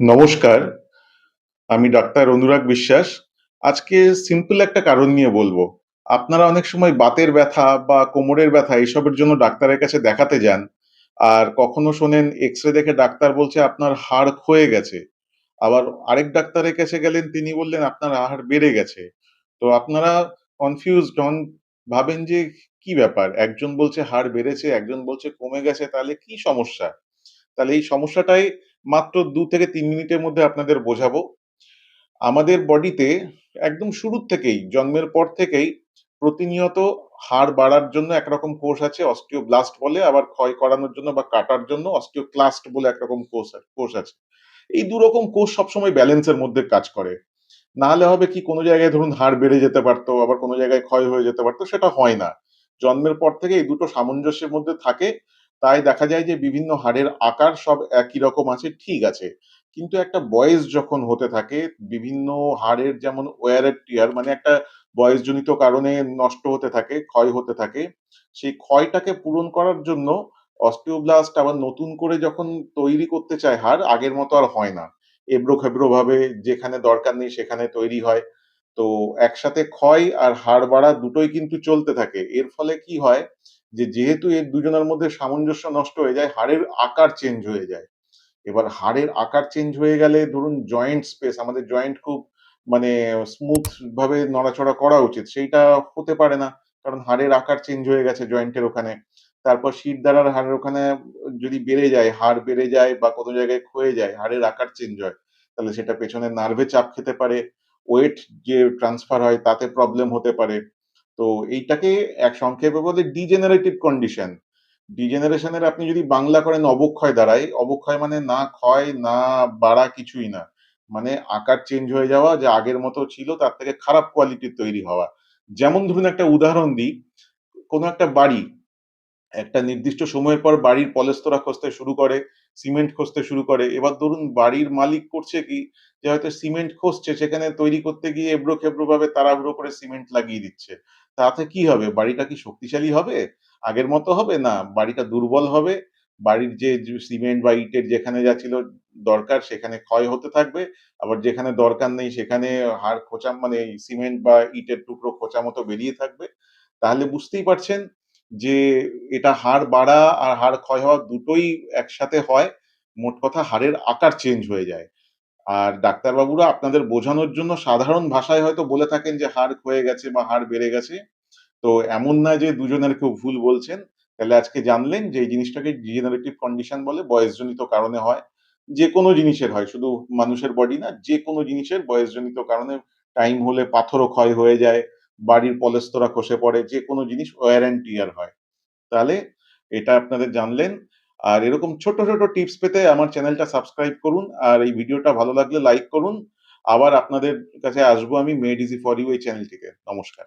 নমস্কার, আমি ডাক্তার অনুরাগ বিশ্বাস। আজকে সিম্পল একটা কারণ নিয়ে বলব। আপনারা অনেক সময় বাতের ব্যথা বা কোমরের ব্যথা এইসবের জন্য ডাক্তারের কাছে দেখাতে যান, আর কখনো শোনেন এক্স রে দেখে ডাক্তার বলছে আপনার হাড় ক্ষয়ে গেছে। আবার আরেক ডাক্তারের কাছে গেলেন, তিনি বললেন আপনার হাড় বেড়ে গেছে। তো আপনারা কনফিউজড হন, ভাবেন যে কি ব্যাপার? একজন বলছে হাড় বেড়েছে, একজন বলছে কমে গেছে, তাহলে কি সমস্যা? তাহলে এই সমস্যাটাই মাত্র দু থেকে তিন মিনিটের মধ্যে আপনাদের বোঝাবো। আমাদের বডিতে একদম শুরুর থেকেই, জন্মের পর থেকেই প্রতিনিয়ত হাড় বাড়ার জন্য একরকম কোষ আছে, অস্টিওব্লাস্ট বলে, আবার ক্ষয় করানোর জন্য বা কাটার জন্য অস্টিওক্লাস্ট বলে একরকম কোষ কোষ আছে। এই দু রকম কোষ সবসময় ব্যালেন্সের মধ্যে কাজ করে। না হলে হবে কি, কোনো জায়গায় ধরুন হাড় বেড়ে যেতে পারতো, আবার কোনো জায়গায় ক্ষয় হয়ে যেতে পারতো, সেটা হয় না। জন্মের পর থেকে এই দুটো সামঞ্জস্যের মধ্যে থাকে তাই দেখা যায় যে বিভিন্ন হাড়ের আকার সব একই রকম আছে, ঠিক আছে। কিন্তু একটা বয়স যখন হতে থাকে, বিভিন্ন হাড়ের যেমন ওয়ার টিয়ার মানে একটা বয়সজনিত কারণে নষ্ট হতে থাকে, ক্ষয় হতে থাকে, সেই ক্ষয়টাকে পূরণ করার জন্য অস্টিওব্লাস্ট আবার নতুন করে যখন তৈরি করতে চায় হাড়, আগের মতো আর হয় না। এবড়ো খেবড়ো ভাবে যেখানে দরকার নেই সেখানে তৈরি হয়। তো একসাথে ক্ষয় আর হাড় বাড়া দুটোই কিন্তু চলতে থাকে। এর ফলে কি হয় যে যেহেতু এর দুজনের মধ্যে সামঞ্জস্য নষ্ট হয়ে যায়, হাড়ের আকার চেঞ্জ হয়ে যায়। এবার হাড়ের আকার চেঞ্জ হয়ে গেলে ধরুন জয়েন্ট স্পেস আমাদের জয়েন্ট খুব মানে স্মুথ ভাবে নড়াচড়া করা উচিত, সেইটা হতে পারে না। কারণ হাড়ের আকার চেঞ্জ হয়ে গেছে জয়েন্টের ওখানে। তারপর শির দ্বারার হাড়ের ওখানে যদি বেড়ে যায়, হাড় বেড়ে যায় বা কোনো জায়গায় ক্ষয়ে যায়, হাড়ের আকার চেঞ্জ হয়, তাহলে সেটা পেছনে নার্ভে চাপ খেতে পারে ওয়েট যে ট্রান্সফার হয় তাতে প্রবলেম হতে পারে। তো এইটাকে এক সংক্ষেপে বলে ডিজেনারেটিভ কন্ডিশন ডিজেনারেশনের আপনি যদি বাংলা করেন অবক্ষয় দাঁড়ায় অবক্ষয় মানে না ক্ষয়, না বাড়া কিছুই না। মানে আকার চেঞ্জ হয়ে যাওয়া, যে আগের মতো ছিল, তার থেকে খারাপ কোয়ালিটির তৈরি হওয়া। যেমন ধরুন একটা উদাহরণ দিই, কোনো একটা বাড়ি একটা নির্দিষ্ট সময়ের পর বাড়ির পলেস্তরা খসতে শুরু করে, সিমেন্ট খসতে শুরু করে। এবার ধরুন বাড়ির মালিক করছে কি? যে হয়তো সিমেন্ট খসছে, সেখানে তৈরি করতে গিয়ে এবড়ো খেবড়ো ভাবে তাড়াহুড়ো করে সিমেন্ট লাগিয়ে দিচ্ছে। তাতে কি হবে? বাড়িটা কি শক্তিশালী হবে? আগের মতো হবে না? বাড়িটা দুর্বল হবে? বাড়ির যে সিমেন্ট বা ইটের যেখানে যা ছিল দরকার, সেখানে ক্ষয় হতে থাকবে। আবার যেখানে দরকার নেই, সেখানে হাড় খোঁচা মানে সিমেন্ট বা ইটের টুকরো খোঁচা মতো বেরিয়ে থাকবে। তাহলে বুঝতেই পারছেন যে এটা হাড় বাড়া আর হাড় ক্ষয় হওয়া দুটোই একসাথে হয়, মোট কথা হাড়ের আকার চেঞ্জ হয়ে যায়। আর ডাক্তারবাবুরা আপনাদের বোঝানোর জন্য সাধারণ ভাষায় হয়তো বলে থাকেন যে হাড় ক্ষয়ে গেছে বা হাড় বেড়ে গেছে। তো এমন না যে দুজনের কেউ ভুল বলছেন। তাহলে আজকে জানলেন যে এই জিনিসটাকে ডিজেনারেটিভ কন্ডিশন বলে বয়সজনিত কারণে হয়। যে কোনো জিনিসের হয়, শুধু মানুষের বডি না, যে কোনো জিনিসের বয়সজনিত কারণে টাইম হলে পাথরও ক্ষয় হয়ে যায়। বাড়ির পলেস্তরা খসে পড়ে, যে কোনো জিনিস ওয়ার অ্যান্ড টিয়ার হয়। তাহলে এটা আপনাদের জানলেন। আর এরকম ছোট ছোট টিপস পেতে আমার চ্যানেলটা সাবস্ক্রাইব করুন। আর এই ভিডিওটা ভালো লাগলে লাইক করুন। আবার আপনাদের কাছে আসব আমি মেড ইজি ফর ইউ এই চ্যানেল থেকে। নমস্কার।